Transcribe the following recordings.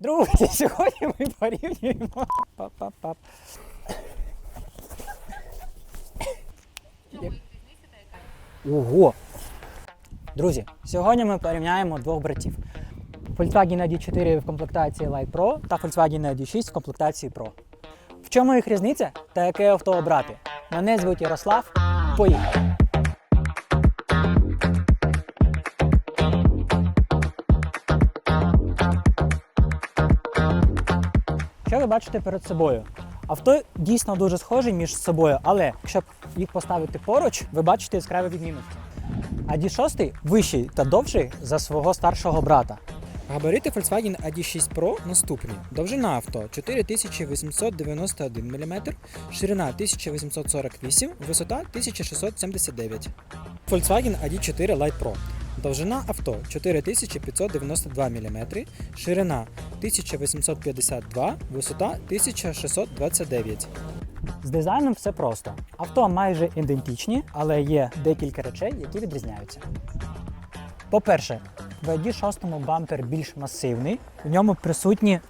Друзі, сьогодні ми порівнюємо. Пап-пап-пап. Ого! Друзі, сьогодні ми порівняємо двох братів. Volkswagen ID4 в комплектації Light Pro та Volkswagen ID6 в комплектації Pro. В чому їх різниця та яке авто обрати? Мене звуть Ярослав. Поїхали! Що ви бачите перед собою? Авто дійсно дуже схожі між собою, але якщо їх поставити поруч, ви бачите яскраві відмінності. ID6 вищий та довший за свого старшого брата. Габарити Volkswagen ID6 Pro наступні. Довжина авто 4891 мм, ширина 1848, висота 1679. Volkswagen ID4 Light Pro. Довжина авто 4592 мм, ширина 1852, висота 1629. З дизайном все просто. Авто майже ідентичні, але є декілька речей, які відрізняються. По-перше, в ID6 бампер більш масивний, в ньому присутні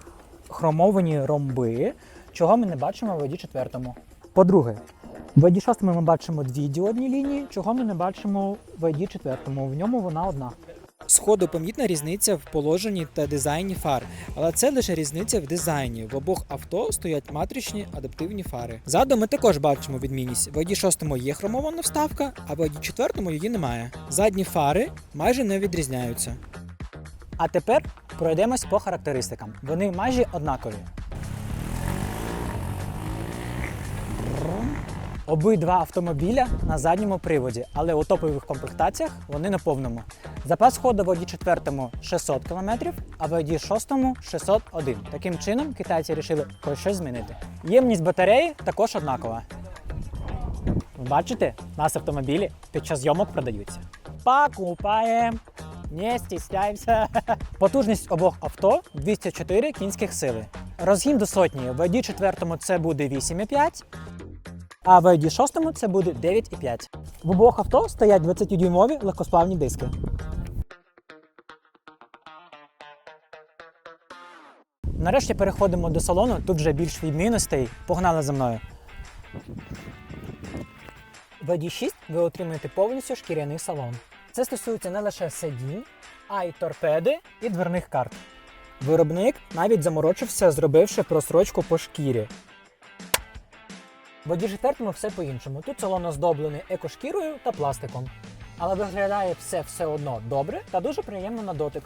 хромовані ромби, чого ми не бачимо в ID4. По-друге, в ID6 ми бачимо дві діодні лінії, чого ми не бачимо в ID4. В ньому вона одна. Сходу помітна різниця в положенні та дизайні фар, але це лише різниця в дизайні. В обох авто стоять матричні адаптивні фари. Ззаду ми також бачимо відмінність. В ID6 є хромована вставка, а в ID4 її немає. Задні фари майже не відрізняються. А тепер пройдемось по характеристикам. Вони майже однакові. Обидва автомобіля на задньому приводі, але у топових комплектаціях вони на повному. Запас ходу в Audi 4 600 км, а в Audi 6 601. Таким чином китайці вирішили щось змінити. Ємність батареї також однакова. Бачите, нас автомобілі під час зйомок продаються. Покупаємо! Не стісняємося. Потужність обох авто 204 кінських сили. Розгін до сотні в ID 4 це буде 8,5, а в ID 6 це буде 9,5. В обох авто стоять 20-дюймові легкосплавні диски. Нарешті переходимо до салону. Тут вже більш відмінностей. Погнали за мною. В ID6 ви отримаєте повністю шкіряний салон. Це стосується не лише сидінь, а й торпеди і дверних карт. Виробник навіть заморочився, зробивши просрочку по шкірі. В ID4 все по-іншому. Тут салон оздоблений екошкірою та пластиком. Але виглядає все все одно добре та дуже приємно на дотик.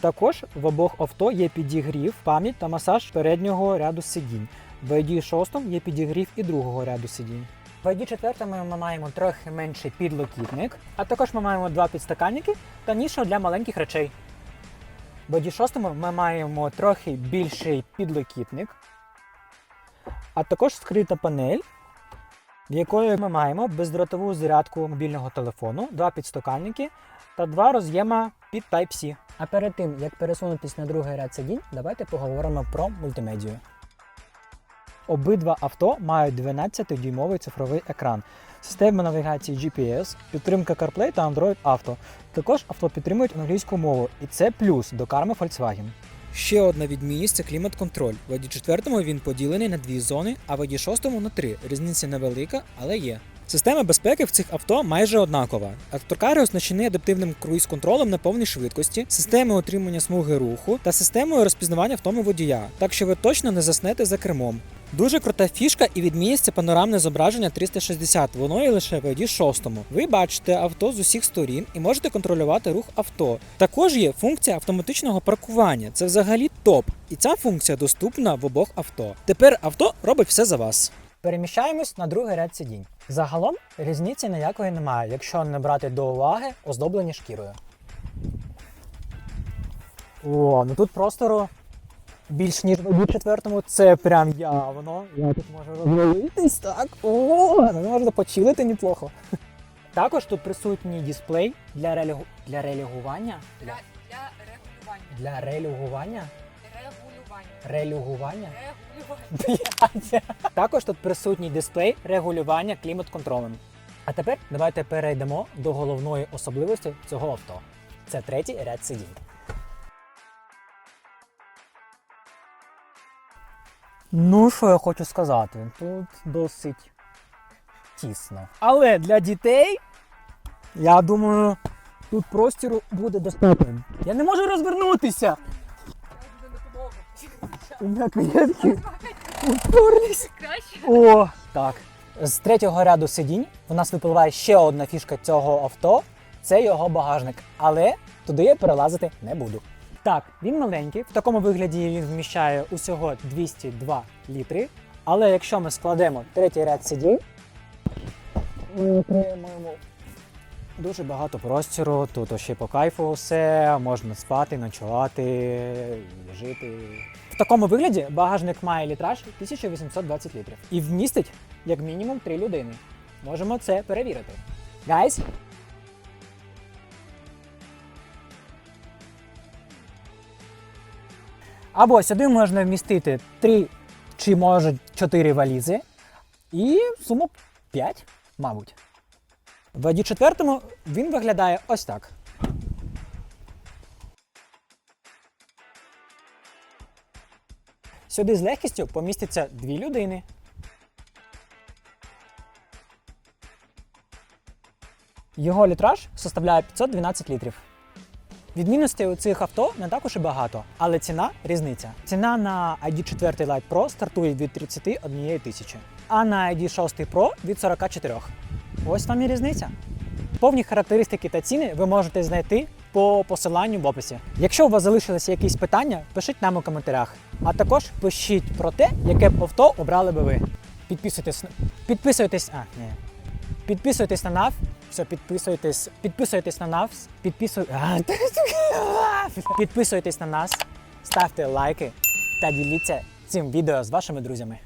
Також в обох авто є підігрів, пам'ять та масаж переднього ряду сидінь. В ID6 є підігрів і другого ряду сидінь. В ID4 ми маємо трохи менший підлокітник, а також ми маємо два підстаканники та нішу для маленьких речей. В ID6 ми маємо трохи більший підлокітник, А також скрита панель. в якої ми маємо бездротову зарядку мобільного телефону, два підстаканники та два роз'єма під Type-C. А перед тим, як пересунутися на другий ряд сидінь, давайте поговоримо про мультимедію. Обидва авто мають 12-дюймовий цифровий екран, система навігації GPS, підтримка CarPlay та Android Auto. Також авто підтримують англійську мову, і це плюс до карми Volkswagen. Ще одна відмінність це клімат-контроль. В ID4 він поділений на дві зони, а в ID6 на три. Різниця невелика, але є. Система безпеки в цих авто майже однакова. Авторкари оснащені адаптивним круїз-контролем на повній швидкості, системою отримання смуги руху та системою розпізнавання втоми водія, так що ви точно не заснете за кермом. Дуже крута фішка і відмінність панорамне зображення 360. Воно є лише в ID 6. Ви бачите авто з усіх сторін і можете контролювати рух авто. Також є функція автоматичного паркування. Це взагалі топ. І ця функція доступна в обох авто. Тепер авто робить все за вас. Переміщаємось на другий ряд сидінь. Загалом різниці ніякої немає, якщо не брати до уваги оздоблені шкірою. О, ну тут простору більш ніж в четвертому, це прям явно. Я тут можу розвалитись, так. О, ну можна почилити неплохо. Також тут присутній дисплей для релігу... для релігування. Для, Для, регулювання. для релігування. Регулювання. Релігування. Регулювання. Також тут присутній дисплей регулювання клімат-контролем. А тепер давайте перейдемо до головної особливості цього авто. Це третій ряд сидінь. Ну, що я хочу сказати, тут досить тісно. Але для дітей, я думаю, тут простіру буде достатньо. Я не можу розвернутися. У мене клієнтки уперлись. О, так. З третього ряду сидінь у нас випливає ще одна фішка цього авто це його багажник. Але туди я перелазити не буду. Так, він маленький, в такому вигляді він вміщає усього 202 літри. Але якщо ми складемо третій ряд сидінь, ми отримаємо дуже багато простору. Тут ще по кайфу все, можна спати, ночувати, жити. В такому вигляді багажник має літраж 1820 літрів і вмістить як мінімум 3 людини. Можемо це перевірити. Гайс, Або сюди можна вмістити 3 чи може 4 валізи і суму 5, мабуть. В ID 4 він виглядає ось так. Сюди з легкістю поміститься дві людини. Його літраж составляє 512 літрів. Відмінностей у цих авто не також і багато, але ціна різниця. Ціна на ID 4 Lite Pro стартує від 31 тисячі, а на ID 6 Pro від 44. Ось вам і різниця. Повні характеристики та ціни ви можете знайти по посиланню в описі. Якщо у вас залишилися якісь питання, пишіть нам у коментарях. А також пишіть про те, яке б авто обрали би ви. Підписуйтесь, підписуйтесь, а, ні. Підписуйтесь на нас. Все, підписуйтесь, підписуйтесь на нас, підписуй... підписуйтесь на нас, ставте лайки та діліться цим відео з вашими друзями.